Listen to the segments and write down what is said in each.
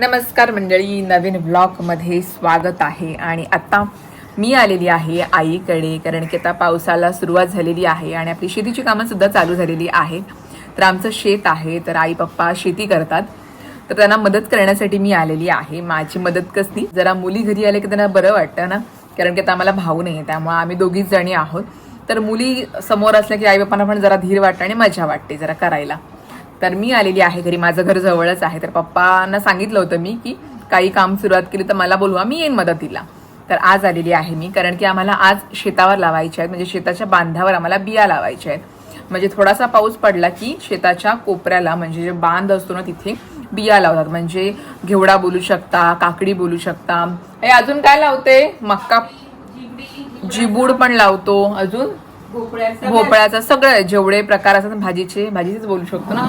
नमस्कार मंडळी नवीन ब्लॉगमध्ये स्वागत आहे. आणि आत्ता मी आलेली आहे आईकडे कारण की आता पावसाला सुरुवात झालेली आहे आणि आपली शेतीची कामंसुद्धा चालू झालेली आहेत. तर आमचं शेत आहे तर आई पप्पा शेती करतात. तर त्यांना मदत करण्यासाठी मी आलेली आहे. माझी मदत कसली? जरा मुली घरी आले की त्यांना बरं वाटतं ना? कारण की आता आम्हाला भाऊ नाही आहे त्यामुळे आम्ही दोघीच जणी आहोत. तर मुली समोर असल्या की आई बापांना पण जरा धीर वाटतं आणि मजा वाटते जरा करायला. तर मी आलेली आहे घरी. माझं घर जवळच आहे. तर पप्पांना सांगितलं होतं मी की काही काम सुरुवात केली तर मला बोलवा मी येईन मदतीला. तर आज आलेली आहे मी. कारण की आम्हाला आज शेतावर लावायच्या आहेत. म्हणजे शेताच्या बांधावर आम्हाला बिया लावायच्या आहेत. म्हणजे थोडासा पाऊस पडला की शेताच्या कोपऱ्याला म्हणजे जे बांध असतो ना तिथे बिया लावतात. म्हणजे घेवडा बोलू शकता काकडी बोलू शकता. हे अजून काय लावते? मक्का जिबूड पण लावतो. अजून? भोपळ्याचा सगळं जेवढे प्रकार असतात भाजीचे भाजीचेच बोलू शकतो ना?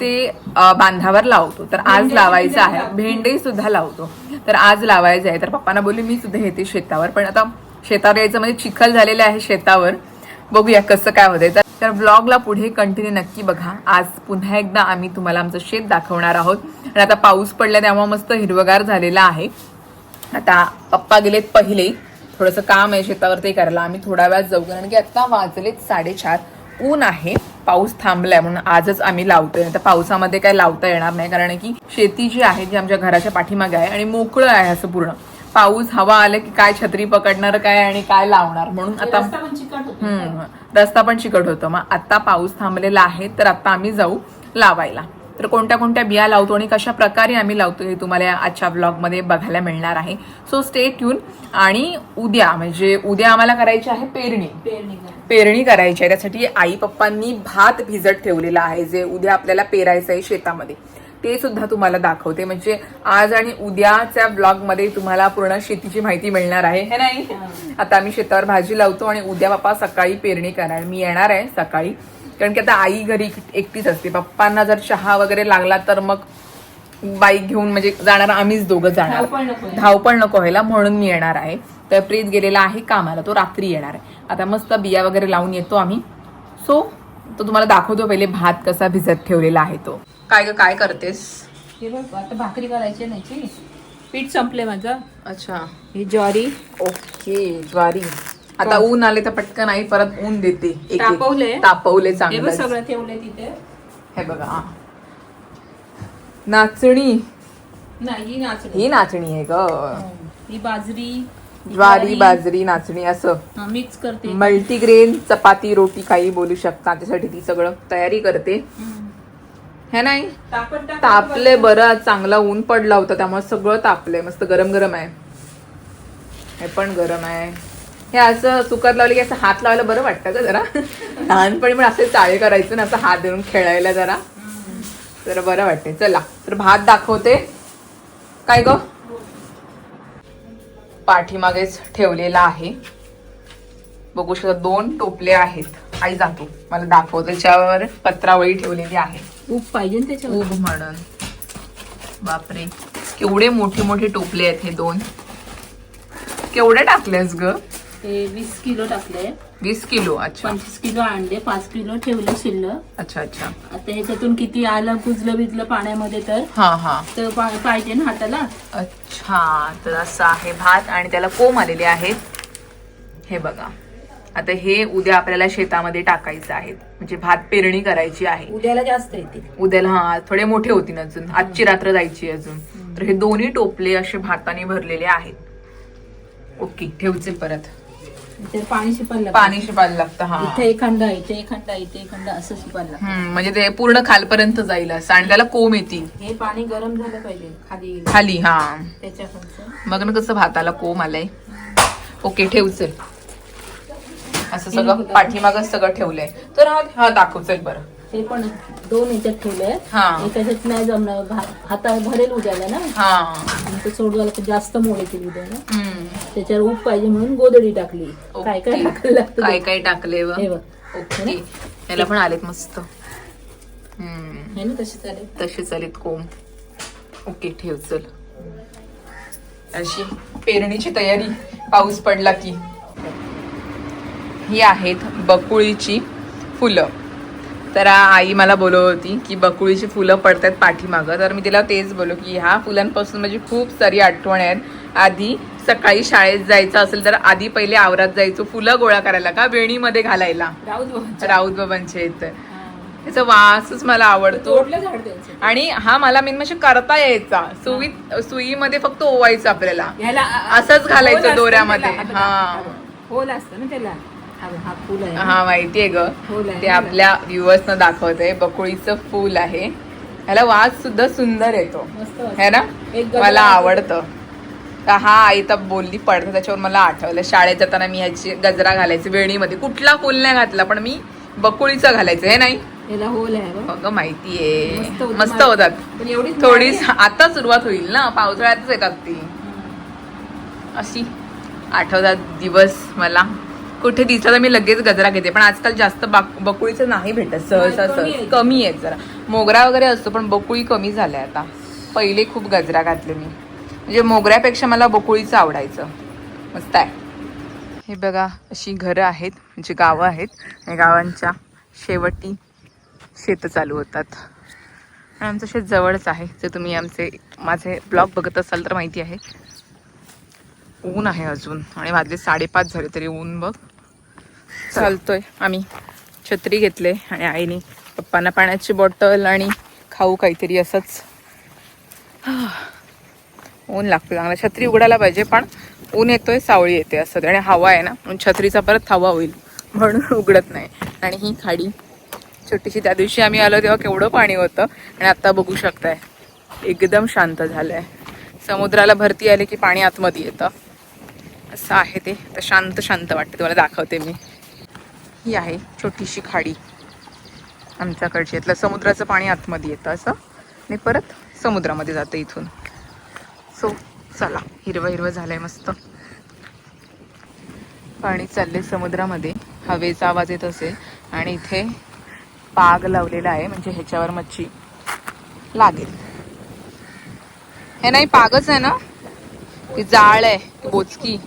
ते बांधावर लावतो. तर आज लावायचं आहे. भेंडी सुद्धा लावतो. तर आज लावायचं आहे. तर पप्पांना बोलली मी सुद्धा येते शेतावर. पण आता शेतावर यायचं म्हणजे चिखल झालेलं आहे शेतावर. बघूया कसं काय होतंय. तर तर ब्लॉगला पुढे कंटिन्यू नक्की बघा. आज पुन्हा एकदा आम्ही तुम्हाला आमचं शेत दाखवणार आहोत. आणि आता पाऊस पडला त्यामुळे मस्त हिरवगार झालेला आहे. आता पप्पा गेलेत पहिले. थोडंसं काम आहे शेतावर ते करायला. आम्ही थोड्या वेळात जाऊ. कारण की आता वाजलेत साडेचार. ऊन आहे. पाऊस थांबलाय म्हणून आजच आम्ही लावतोय. आता पावसामध्ये काय लावता येणार नाही. कारण की शेती जी आहे जी आमच्या घराच्या पाठीमागे आहे आणि मोकळं आहे असं पूर्ण. पाऊस हवा आलं की काय छत्री पकडणार काय आणि काय लावणार? म्हणून आता हम्म. रस्ता पण चिकट होतो. मग आता पाऊस थांबलेला आहे तर आता आम्ही जाऊ लावायला. तर कोणत्या कोणत्या बिया लावतो आणि कशा प्रकारे आम्ही लावतो हे तुम्हाला आजच्या ब्लॉगमध्ये बघायला मिळणार आहे. सो स्टे ट्यून आणि उद्या म्हणजे उद्या आम्हाला करायची आहे पेरणी. पेरणी करायची. आहे. त्यासाठी आई पप्पांनी भात भिजत ठेवलेला आहे जे उद्या आपल्याला पेरायचं आहे शेतामध्ये. ते सुद्धा तुम्हाला दाखवते. म्हणजे आज आणि उद्याच्या ब्लॉगमध्ये तुम्हाला पूर्ण शेतीची माहिती मिळणार आहे. हे नाही आता आम्ही शेतावर भाजी लावतो आणि उद्या पप्पा सकाळी पेरणी करणार मी येणार आहे सकाळी. कारण की आता आई घरी एकटीच असते. पप्पांना जर चहा वगैरे लागला तर मग बाईक घेऊन म्हणजे जाणार आम्हीच दोघं जाणार. धावपळ नको व्हायला म्हणून मी येणार आहे. तर प्रीत गेलेला आहे कामाला. तो रात्री येणार आहे. आता मस्त बिया वगैरे लावून येतो आम्ही. सो तो तुम्हाला दाखवतो पहिले भात कसा भिजत ठेवलेला आहे तो. काय ग काय करतेस? हे बघ आता भाकरी करायची नाची पीठ संपले माझं. अच्छा. ही ज्वारी. ओके ज्वारी. आता ऊन आले तर पटकन आई परत ऊन देते. एक- एक. तापवले. तापवले हे बघ चांगलं सगळं ठेवलंय तिथे. हे बघा हा. नाचणी. नाही ही नाचणी. ही नाचणी आहे ग. ही बाजरी ज्वारी बाजरी नाचणी असं. मिक्स करते. मल्टीग्रेन चपाती रोटी काही बोलू शकता. त्यासाठी ती सगळं तयारी करते. हे नाही? तापत टाकत तापले बरं. चांगला ऊन पडला होता त्यामुळे सगळं तापलंय. मस्त गरम गरम आहे. हे पण गरम आहे. हे असं सुकत लावले की असं हात लावायला बरं वाटतं का जरा. लहानपणी पण असे चाळे करायचं ना असं हात देऊन खेळायला जरा. तर बरं वाटते चला तर भात दाखवते. काय ग? पाठीमागेच ठेवलेला आहे. बघू शकता दोन टोपले आहेत. आई जातो मला दाखव. त्याच्यावर पत्रावळी ठेवलेली आहे. ऊप पाहिजे त्याच्यावर. उभ म्हणून. बापरे. केवढे मोठे मोठे टोपले आहेत हे दोन. केवढे टाकलेस ग? ते वीस किलो टाकले. वीस किलो अच्छा. पंचवीस किलो अंडे पाच किलो ठेवले शिल्लक. अच्छा अच्छा. आता ह्याच्यातून किती आलं? कुजलं बिजलं पाण्यामध्ये तर? हा हा. तर पा- पाहिजे ना हाताला? अच्छा तर असं आहे भात आणि त्याला कोंब आलेले आहेत. हे बघा. आता हे उद्या आपल्याला शेतामध्ये टाकायचं आहे. म्हणजे भात पेरणी करायची आहे. उद्याला जास्त येते उद्याला हा थोडे मोठे होतील अजून. आजची रात्र जायची अजून. तर हे दोन्ही टोपले असे भाताने भरलेले आहेत. ओके ठेवचे परत. तर पाणी शिपायला पाणी शिपायला लागतं हा. इथे एक खंड इथे एक खंड इथे एक खंड असं शिपायला लागतं. हम्म, म्हणजे ते पूर्ण खालपर्यंत जाईल असं आणि त्याला कोंब येतील. हे पाणी गरम झालं पाहिजे खाली. खाली हा. त्याच्याकडचं. मग ना कसं भाताला कोंब आलंय. ओके ठेव चल. असं सगळं पाठीमागच सगळं ठेवलंय. तर हा हा दाखव चल बरं. ते पण दोन याच्यात ठेवले हा. एकाच्यात नाही जमणार. भा- हाता भरेल उद्याला ना? हा. आणि ते सोडवायला जास्त मोड येतील उद्याला. हम्म. त्याच्यावर ऊप पाहिजे म्हणून गोदडी टाकली. काय काय ओके. टाकायला लागतं काय. काय टाकले हे बघ. ओके. याला पण आलेत मस्त. हम्म. हे ना तसे चालेल तसेच आलेत कोंब. ओके ठेव चल. अशी पेरणीची तयारी. पाऊस पडला की. ही आहेत बकुळीची फुलं. तर आई मला बोलत होती की बकुळीची फुलं पडतात पाठीमागं. तर मी तिला तेच बोललो की ह्या फुलांपासून माझी खूप सारी आठवण आहेत. आधी सकाळी शाळेत जायचं असेल तर आधी पहिले आवरात जायचो फुलं गोळा करायला का वेणीमध्ये घालायला? राऊत बाबांचं. इथं. त्याचा वासच मला आवडतो. आणि हा मला मेन म्हणजे करता यायचा. सुई सुईमध्ये फक्त ओवायचं आपल्याला. असंच घालायचं दोऱ्यामध्ये. हा. होल असतं ना त्याला? हा बघ, फुल आहे. माहितीये ग. ते आपल्या व्ह्युअर्स न दाखवते बकुळीचं फूल आहे. ह्याला वास सुद्धा सुंदर येतो. है ना? मला. आवडतं. हा आई तर बोलली पडतं. त्याच्यावर मला आठवलं. शाळेत जाताना मी ह्याची गजरा घालायची वेणीमध्ये कुठला फुल नाही घातला पण मी बकुळीचं घालायचं. हे नाही? होल आहे माहितीये. मस्त होतं. मस्त होतात. थोडी आता सुरुवात होईल ना. पावसाळ्यातच येतात ती. अशी आठवतात दिवस मला. कुठे दिसला तर मी लगेच गजरा घेते. पण आजकाल जास्त बाक- बकुळीचं नाही भेटत. सहसा सहज. कमी आहेत. जरा. मोगरा वगैरे असतो पण बकुळी कमी झाल्या आता. पहिले खूप गजरा घातले मी. म्हणजे मोगऱ्यापेक्षा मला बकुळीचं आवडायचं. मस्त आहे. हे बघा अशी घरं आहेत. म्हणजे गावं आहेत. गावांच्या शेवटी शेतं चालू होतात. आणि आमचं शेत जवळच आहे. जर तुम्ही आमचे माझे ब्लॉग बघत असाल तर माहिती आहे. ऊन आहे अजून. आणि वाजले साडेपाच झाले तरी ऊन बघ. चालतोय. आम्ही छत्री घेतले आणि आईने पप्पांना पाण्याची बॉटल आणि खाऊ काहीतरी असंच. ऊन लागतं. चांगला छत्री उघडायला पाहिजे पण ऊन येतोय सावळी येते असं. आणि हवा आहे ना म्हणून छत्रीचा परत हवा होईल म्हणून उघडत नाही. आणि ही खाडी छोटीशी त्या दिवशी आम्ही आलो तेव्हा केवढं पाणी होतं. आणि आत्ता बघू शकताय एकदम शांत झालंय. समुद्राला भरती आली की पाणी आतमध्ये येतं. असं आहे ते. तर शांत शांत वाटते. तुम्हाला दाखवते मी. ही आहे छोटीशी खाडी. आमच्याकडची. यातलं समुद्राचं पाणी आतमध्ये येतं असं. आणि परत समुद्रामध्ये जातं इथून. सो चला. हिरवं हिरवं झालंय मस्त. पाणी चालले समुद्रामध्ये. हवेचा आवाज येत असेल. आणि इथे पाग लावलेला आहे. म्हणजे ह्याच्यावर मच्छी लागेल. हे नाही पागच आहे ना? ती जाळ आहे. बोचकी.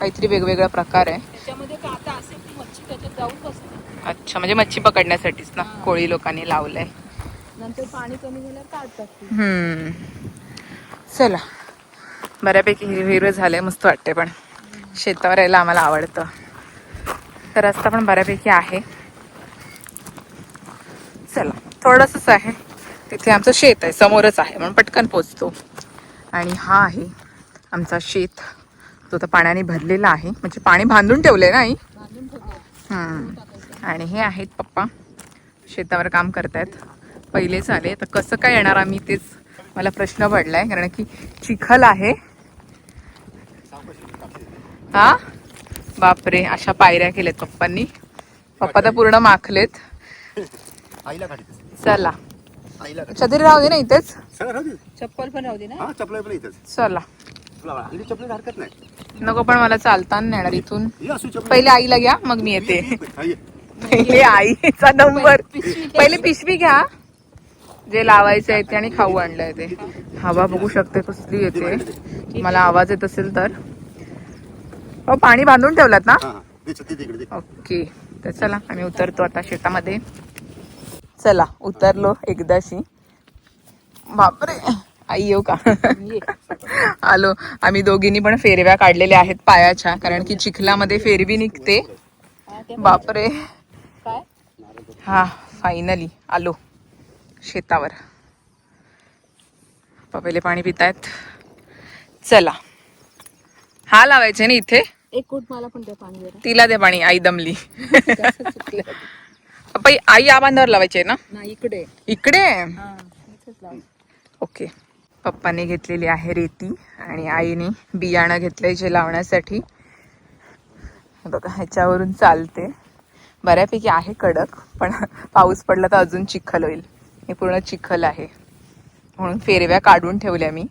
काहीतरी वेगवेगळा प्रकार आहे. त्याच्यामध्ये काटा असेल ती मच्छी त्याच्यात जाऊन बसते अच्छा म्हणजे मच्छी पकडण्यासाठीच ना? कोळी लोकांनी लावलंय. नंतर पाणी कमी काढतात. चला. बऱ्यापैकी हिरवं हिरवं झालंय मस्त वाटते पण. शेतावर यायला आम्हाला आवडतं. तर रस्ता पण बऱ्यापैकी आहे. चला. थोडंसंच आहे. तिथे आमचं शेत आहे. समोरच आहे. म्हणून पटकन पोचतो. आणि हा आहे आमचा शेत. तो आता पाण्याने भरलेला आहे. म्हणजे पाणी बांधून ठेवलंय ना आई. आणि हे आहेत पप्पा. शेतावर काम करतायत. पहिलेच आले तर कसं काय येणार आम्ही तेच मला प्रश्न पडलाय. कारण की चिखल आहे. हा? बापरे. अशा पायऱ्या केल्यात पप्पांनी. पप्पा तर पूर्ण माखलेत. चला. छत्री राहू दे ना इथेच. चप्पल पण राहू दे ना? हा चपला पण इथंच. चला. हरकत नाही. नको पण मला चालता नाही येणार इथून. पहिले आईला घ्या मग मी येते. पहिले आईचा नंबर. पहिले पिशवी घ्या. जे लावायचे आहे ते आणि खाऊ आणलंय ते. हवा बघू शकते कसली येते. मला आवाज येत असेल तर. हो पाणी बांधून ठेवलात ना? ओके. तर चला आम्ही उतरतो आता शेतामध्ये. चला उतरलो एकदाशी. बापरे! आई येऊ का. आलो. आम्ही दोघींनी पण फेरव्या काढलेल्या आहेत पायाच्या कारण की चिखलामध्ये फेरवी निघते. बापरे. काय? हा फायनली आलो. शेतावर. पहिले पाणी पितायत. चला. हा लावायचे ना इथे? एक कोट मला पण द्या पाणी जरा. तिला दे पाणी आई दमली. आई या बांधावर लावायचे ना? इकडे. इकडे? हा. ओके. पप्पाने घेतलेली आहे रेती आणि आईने बियाणं घेतलंय जे लावण्यासाठी. बघा ह्याच्यावरून चालते. बऱ्यापैकी आहे कडक पण पाऊस पडला तर अजून चिखल होईल. हे पूर्ण चिखल आहे. म्हणून फेरव्या काढून ठेवल्या मी.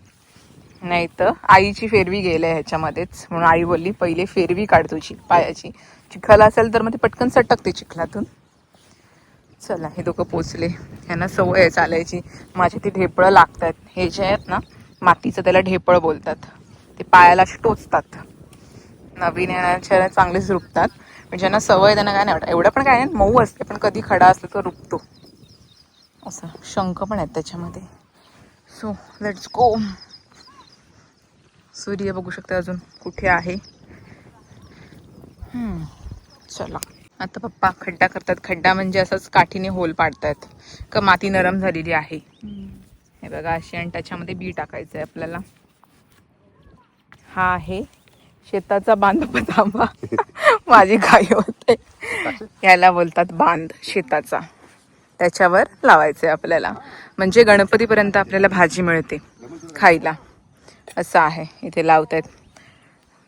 नाही तर आईची फेरवी गेल्या ह्याच्यामध्येच. म्हणून आई बोलली पहिले फेरवी काढ तुझी पायाची. चिखल असेल तर मग ते पटकन सटकते चिखलातून. चला हे दोघं पोचले. ह्यांना सवय आहे चालायची. माझे ती ढेपळं लागतात. हे जे आहेत ना मातीचं त्याला ढेपळ बोलतात. ते पायाला अशी टोचतात. नवीन येण्याच्या चांगलेच रुपतात म्हणजे ज्यांना सवय आहे त्यांना काय नाही वाटत. एवढं पण काय नाही मऊ असते पण कधी खडा असला तर रुपतो असं शंख पण आहेत त्याच्यामध्ये. सो लेट्स गो सूर्य बघू शकता अजून कुठे आहे. चला. आता पप्पा खड्डा करतात. खड्डा म्हणजे असंच काठीने होल पाडतायत का माती नरम झालेली आहे. हे बघा अशी आणि त्याच्यामध्ये बी टाकायचं आहे आपल्याला. हा आहे शेताचा बांध थांबा माझी गाय होते. याला बोलतात बांध शेताचा. त्याच्यावर लावायचं आहे आपल्याला. म्हणजे गणपतीपर्यंत आपल्याला भाजी मिळते खायला. असं आहे. इथे लावतायत.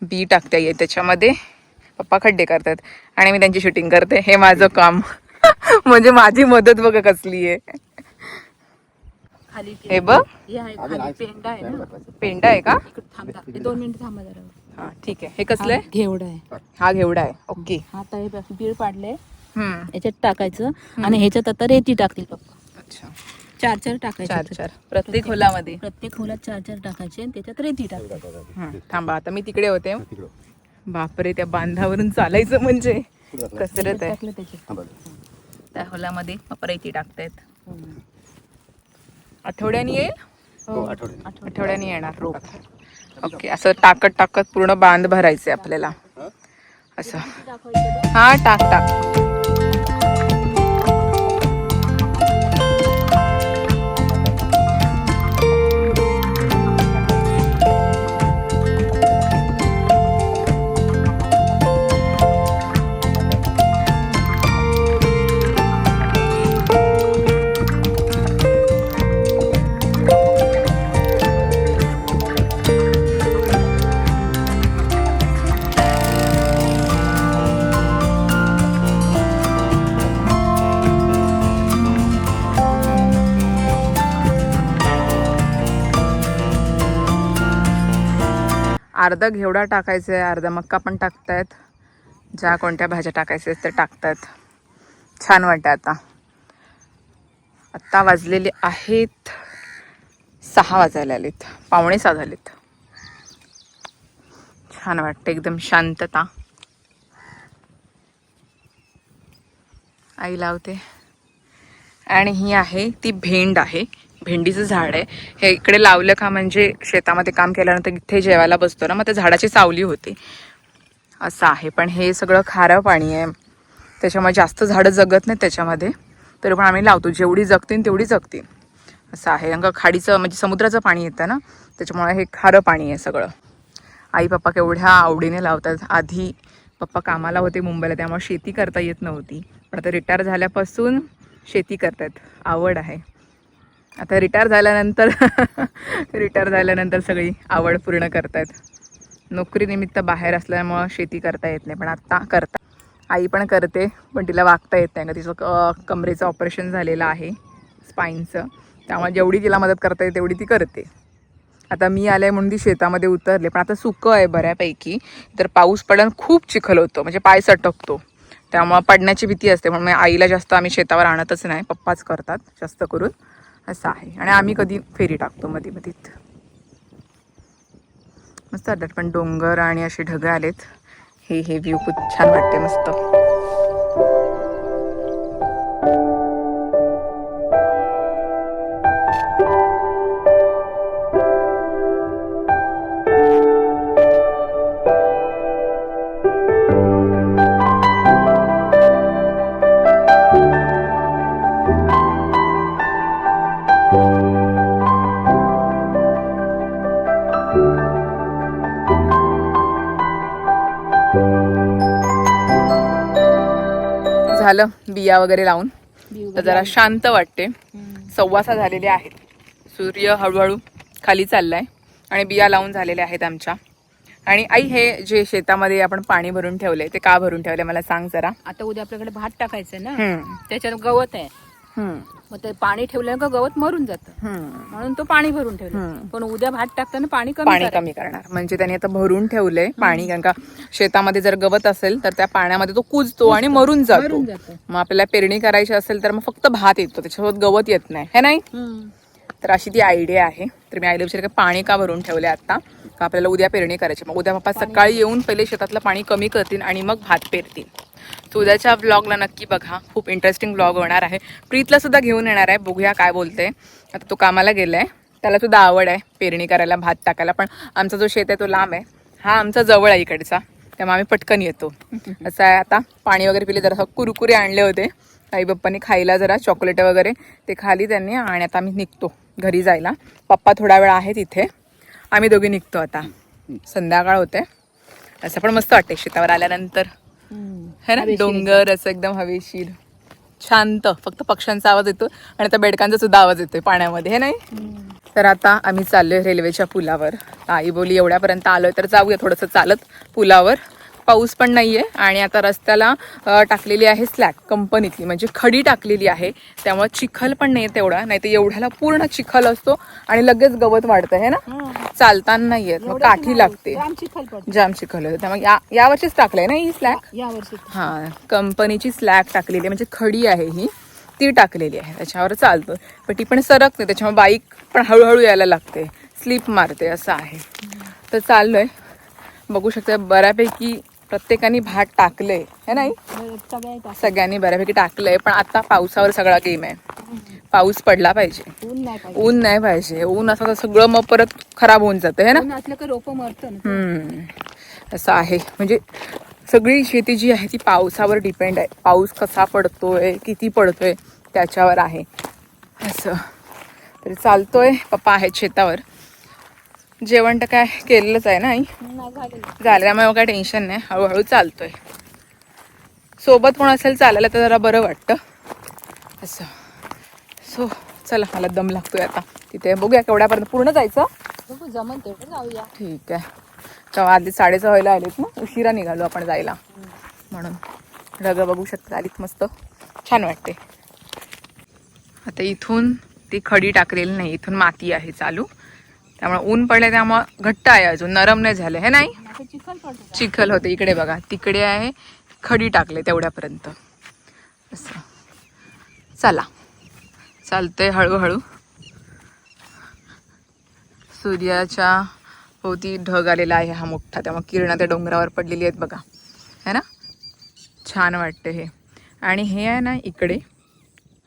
बी टाकता येईल त्याच्यामध्ये. पप्पा खड्डे करतात आणि मी त्यांची शूटिंग करते. हे माझं काम. म्हणजे माझी मदत बघा कसली आहे. खाली हे बघ. हे पेंडा आहे ना? पेंडा आहे का? हे दोन मिनिट थांबा जरा. हा ठीक आहे. हे कसलं आहे? घेवडा आहे. हा घेवडा आहे. ओके. हा आता हे बीळ पाडले हम्म. याच्यात टाकायचं आणि ह्याच्यात आता रेती टाकतील पप्पा अच्छा. चार चार टाकायचे चार चार. प्रत्येक खोलामध्ये. प्रत्येक खोलात चार चार टाकायचे आणि त्याच्यात रेती टाकायची थांबा. आता मी तिकडे होते. तिकडं. बापरे त्या बांधावरून चालायचं म्हणजे कसरत आहे. हा त्या खोलामध्ये पपरायती टाकतायत. आठवड्यानी येईल? हो आठवडे आठवड्यानी. येणार. रोप ओके असं टाकत टाकत पूर्ण बांध भरायचे आपल्याला. असं. हा टाक टाक. अर्धा घेवडा टाकायचा आहे अर्धा मक्का पण टाकतायत. ज्या कोणत्या भाज्या टाकायच्या आहेत त्या टाकतायत. छान वाटतं आता. आत्ता वाजलेले आहेत सहा वाजायला आलेत. पावणे सहा झालेत. छान वाटतं एकदम शांतता. आई लावते. आणि ही आहे ती भेंड आहे. भेंडीचं झाड आहे. हे इकडे लावलं का म्हणजे शेतामध्ये काम केल्यानंतर इथे जेवायला बसतो ना मग त्या झाडाची सावली होती. असं आहे. पण हे सगळं खारं पाणी आहे. त्याच्यामुळे जास्त झाडं जगत नाहीत त्याच्यामध्ये. तरी पण आम्ही लावतो. जेवढी जगतील तेवढी जगतील असं आहे. अंग खाडीचं म्हणजे समुद्राचं पाणी येतं ना त्याच्यामुळे हे खारं पाणी आहे सगळं. आई पप्पा केवढ्या आवडीने लावतात. आधी पप्पा कामाला होते मुंबईला त्यामुळे शेती करता येत नव्हती. पण आता रिटायर झाल्यापासून शेती करतात आवड आहे. आता रिटायर झाल्यानंतर रिटायर झाल्यानंतर सगळी आवड पूर्ण करतायत. नोकरीनिमित्त बाहेर असल्यामुळं शेती करता येत नाही पण आत्ता करता. आई पण करते पण तिला वागता येत नाही. का तिचं क कमरेचं ऑपरेशन झालेलं आहे स्पाईनचं त्यामुळे जेवढी तिला मदत करता येते तेवढी ती करते. आता मी आले म्हणून ती शेतामध्ये उतरले पण आता सुकं आहे बऱ्यापैकी. तर पाऊस पडून खूप चिखल होतो म्हणजे पाय सटकतो. त्यामुळं पडण्याची भीती असते म्हणून मी आईला जास्त आम्ही शेतावर आणतच नाही. पप्पाच करतात जास्त करून. असं आहे. आणि आम्ही कधी फेरी टाकतो मध्ये मधीत मस्त वाटतात पण डोंगर आणि असे ढग आलेत. हे हे व्ह्यू खूप छान वाटते मस्त. झालं बिया वगैरे लावून. तर जरा शांत वाटते. सव्वासा झालेले आहेत. सूर्य हळूहळू खाली चाललाय आणि बिया लावून झालेल्या आहेत आमच्या. आणि आई हे जे शेतामध्ये आपण पाणी भरून ठेवलंय ते का भरून ठेवलंय मला सांग जरा. आता उद्या आपल्याकडे भात टाकायचं ना? त्याच्यात गवत आहे. मग ते पाणी ठेवलं का गवत मरून जातं. म्हणून तो पाणी भरून ठेवलं. पण उद्या भात टाकताना पाणी कमी पाणी. कमी करणार. म्हणजे त्याने आता भरून ठेवलंय पाणी कारण का शेतामध्ये जर गवत असेल तर त्या पाण्यामध्ये तो कुजतो आणि मरून जातो. मरून जातं. मग आपल्याला पेरणी करायची असेल तर मग फक्त भात येतो. त्याच्यासोबत गवत येत नाही. हे नाही. तर अशी ती आयडिया आहे. तर मी आईला विचार पाणी का भरून ठेवले आता का आपल्याला उद्या पेरणी करायची मग उद्या पप्पा सकाळी येऊन पहिले शेतातलं पाणी कमी करतील आणि मग भात पेरतील. उद्याच्या ब्लॉगला नक्की बघा. खूप इंटरेस्टिंग ब्लॉग होणार आहे. प्रीतला सुद्धा घेऊन येणार आहे. बघूया काय बोलते. आता तो कामाला गेलाय. त्याला सुद्धा आवड आहे पेरणी करायला भात टाकायला. पण आमचा जो शेत आहे तो लांब आहे. हा आमचा जवळ आहे इकडचा. त्यामुळे आम्ही पटकन येतो. असं आहे आता. पाणी वगैरे पिले जरा कुरकुरे आणले होते. आई बाप्पांनी खायला जरा चॉकलेट वगैरे. ते खाली त्यांनी आणि आता आम्ही निघतो घरी जायला. पप्पा थोडा वेळ आहे तिथे आम्ही दोघे निघतो आता. संध्याकाळ होते. असं पण मस्त वाटते शेतावर आल्यानंतर. है ना? डोंगर असं. एकदम हवेशीर. शांत. फक्त पक्ष्यांचा आवाज येतो आणि त्या बेडकांचा सुद्धा आवाज येतोय पाण्यामध्ये. हे नाही? तर आता आम्ही चाललोय रेल्वेच्या पुलावर. आई बोली एवढ्यापर्यंत आलोय तर जाऊया थोडंसं चालत पुलावर. पाऊस पण नाहीये आणि आता रस्त्याला टाकलेली आहे स्लॅक कंपनीतली. म्हणजे खडी टाकलेली आहे. त्यामुळे चिखल पण नाही तेवढा. नाही तर एवढ्याला पूर्ण चिखल असतो आणि लगेच गवत वाढतं हे ना? चालताना नाही येत. मग काठी लागते. जाम चिखल होतं. त्यामुळे या यावर्षीच टाकलंय ना ही स्लॅक या वर्षी हा कंपनीची स्लॅग टाकलेली आहे. म्हणजे खडी आहे ही. ती टाकलेली आहे. त्याच्यावर चालतो. पण ती पण सरकते. त्याच्यामुळे बाईक पण हळूहळू यायला लागते. स्लिप मारते असं आहे. तर चाललोय. बघू शकता बऱ्यापैकी प्रत्येकाने भात टाकलंय है नाही? सगळ्या सगळ्यांनी बऱ्यापैकी टाकलंय पण आता पावसावर सगळा गेम आहे. पाऊस पडला पाहिजे. ऊन नाही पाहिजे. ऊन नाही पाहिजे. ऊन असं तर सगळं मग परत खराब होऊन जातं है ना? रोप मरतं. असं आहे. म्हणजे सगळी शेती जी आहे ती पावसावर डिपेंड आहे. पाऊस कसा पडतोय किती पडतोय त्याच्यावर आहे. असं. तरी चालतोय. पप्पा आहेत शेतावर. जेवण तर काय केलेलंच आहे ना आई? झालं त्यामुळे मग काय टेन्शन नाही. हळूहळू चालतोय. सोबत कोण असेल चालायला तर जरा बरं वाटतं. असं. सो चला मला दम लागतोय आता. तिथे बघूया केवढ्यापर्यंत पूर्ण जायचं. बघू जमन तेवढं जाऊया. ठीक आहे. तेव्हा आधी साडेसहा व्हायला आलीत ना उशिरा निघालो आपण जायला. म्हणून ढगं बघू शकता आलीत मस्त. छान वाटते. आता इथून ती खडी टाकलेली नाही इथून माती आहे चालू. त्यामुळे ऊन पडले त्यामुळे घट्ट आहे अजून. नरम नाही झालं. हे नाही? चिखल होते. इकडे बघा. तिकडे आहे. खडी टाकले तेवढ्यापर्यंत. असं. चला. चालतंय हळूहळू. सूर्याच्या भोवती ढग आलेला आहे हा मोठा. त्यामुळे किरणं त्या डोंगरावर पडलेली आहेत बघा. है ना? छान वाटतं हे. आणि हे आहे ना इकडे.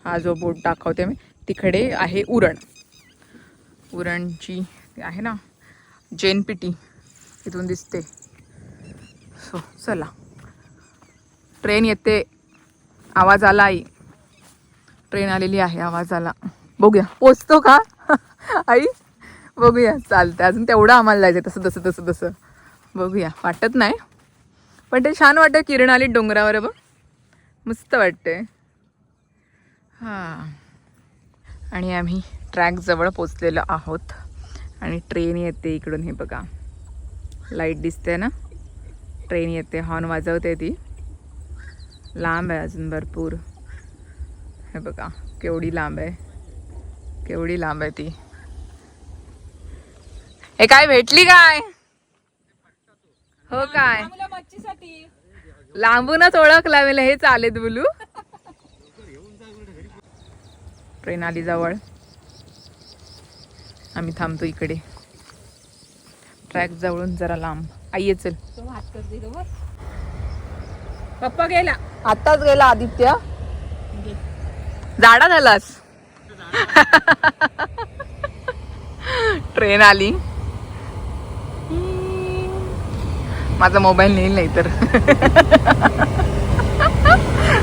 हा जो बोट दाखवते मी तिकडे आहे उरण. उरणची आहे ना जैनपिटी इथून दिसते. सो चला. ट्रेन येते. आवाज आला आई. ट्रेन आलेली आहे आवाज आला. बघूया. पोचतो का? आई बघूया. चालतं अजून तेवढं आम्हाला जायचं तसं तसं तसं तसं. बघूया. वाटत नाही. पण ते छान वाटतं. किरण आली डोंगरावर बघ. मस्त वाटते हां. आणि आम्ही ट्रॅकजवळ पोचलेलो आहोत. आणि ट्रेन येते इकडून हे बघा. लाइट दिसते ना? ट्रेन येते. हॉर्न वाजवते ती. लांब आहे अजून भरपूर. हे बघा केवढी लांब आहे. केवढी लांब आहे ती. हे काय भेटली काय? हो काय? मच्छीसाठी लांबूनच ओळख लावेल हे चालेत बोलू ट्रेन आली जवळ. आम्ही थांबतो इकडे. ट्रॅक जवळून जरा लांब. आई ये चल. तो हात करते तो बघ. पप्पा गेला. आताच गेला आदित्य. जाडा झालास. ट्रेन आली. माझा मोबाईल नेईल नाही तर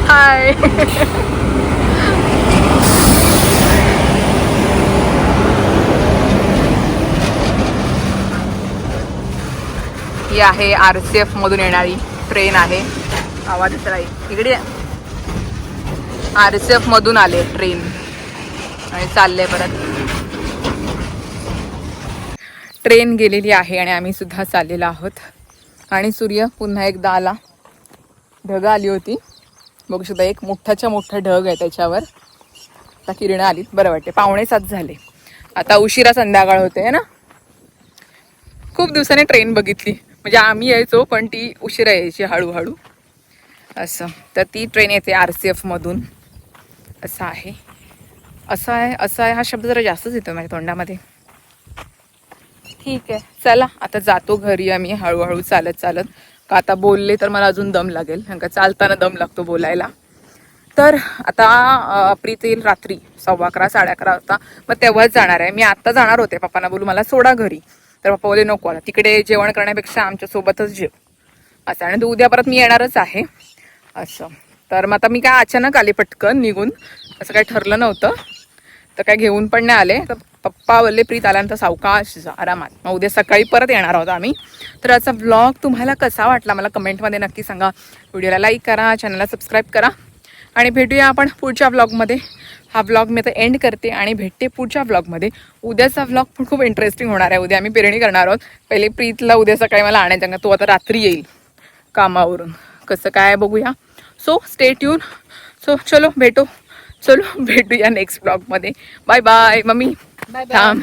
हाय ही आहे आर सी एफ मधून येणारी ट्रेन आहे. आवाज राहील इकडे आर सी एफ मधून आले ट्रेन आणि चालले परत. ट्रेन गेलेली आहे आणि आम्ही सुद्धा चाललेलो आहोत. आणि सूर्य पुन्हा एकदा आला. ढग आली होती. बघू शकता एक मोठाच्या मोठा ढग आहे त्याच्यावर. आता किरणं आली बरं वाटते पावणे सात झाले. आता उशिरा संध्याकाळ होते है ना? खूप दिवसांनी ट्रेन बघितली. म्हणजे आम्ही यायचो पण ती उशिरा यायची हळूहळू. असं. तर ती ट्रेन येते आर सी एफमधून असं आहे. असं आहे असं आहे. हा शब्द जरा जास्तच येतो माझ्या तोंडामध्ये. ठीक आहे. चला आता जातो घरी आम्ही हळूहळू चालत चालत. का आता बोलले तर मला अजून दम लागेल. कारण का चालताना दम लागतो बोलायला. तर आता प्रीत येईल रात्री. सव्वा अकरा साडे अकरा वाजता. मग तेव्हाच जाणार आहे. मी आत्ता जाणार होते. पप्पांना बोलू. मला सोडा घरी. तर पप्पा बोलले नको आता तिकडे जेवण करण्यापेक्षा आमच्यासोबतच जेव. असं. आणि उद्या परत मी येणारच आहे. असं. तर मग आता मी काय अचानक आले पटकन निघून. असं काही ठरलं नव्हतं. तर काय घेऊन पण नाही आले. तर पप्पा बोलले प्रीत आल्यानंतर सावकाश जा आरामात. मग उद्या सकाळी परत येणार आहोत आम्ही. तर आजचा ब्लॉग तुम्हाला कसा वाटला मला कमेंटमध्ये नक्की सांगा. व्हिडिओला लाईक करा चॅनलला सबस्क्राईब करा. आणि भेटूया आपण पुढच्या ब्लॉगमध्ये हा ब्लॉग मी आता एंड करते आणि भेटते पुढच्या ब्लॉगमध्ये उद्याचा ब्लॉग पण खूप इंटरेस्टिंग होणार आहे. उद्या आम्ही पेरणी करणार आहोत. पहिले प्रीतला उद्या सकाळी मला आणायचं का तो आता रात्री येईल कामावरून. कसं काय बघूया. सो स्टे ट्यून सो चलो भेटो. चलो भेटूया नेक्स्ट ब्लॉगमध्ये बाय बाय मम्मी. थांब.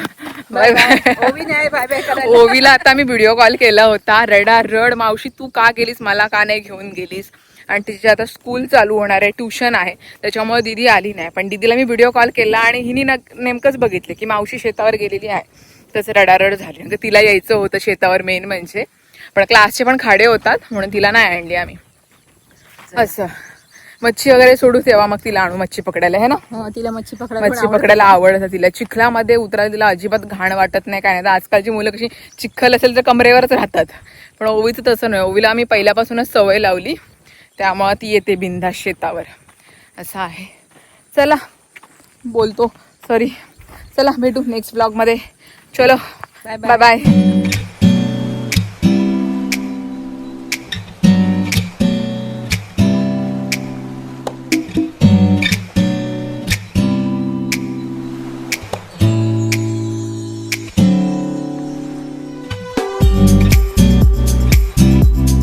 बाय बाय ओवीला आता मी व्हिडिओ कॉल केला होता. रडा रड मावशी तू का गेलीस? मला का नाही घेऊन गेलीस? आणि तिची आता स्कूल चालू होणार आहे ट्युशन आहे त्याच्यामुळे दिदी आली नाही. पण दिदीला मी व्हिडिओ कॉल केला आणि हिने न- नेमकंच बघितले की मावशी शेतावर गेलेली आहे. तसं रडारड झाली. म्हणजे तिला यायचं होतं शेतावर मेन म्हणजे. पण क्लासचे पण खाडे होतात म्हणून तिला नाही आणली आम्ही. असं. मच्छी वगैरे सोडू तेव्हा मग तिला आणू मच्छी पकडायला है ना? हं, तिला मच्छी पकडायला मच्छी. पकडायला आवडतं तिला. चिखलामध्ये उतरायला तिला अजिबात घाण वाटत नाही काय नाही. आजकालची मुलं कशी चिखल असेल तर कमरेवरच राहतात. पण ओवीचं तसं नाही. ओवीला आम्ही पहिल्यापासूनच सवय लावली. त्यामुळं ती येते बिंदा शेतावर असं आहे. चला बोलतो. सॉरी चला भेटू नेक्स्ट ब्लॉगमध्ये चलो. Bye. Bye bye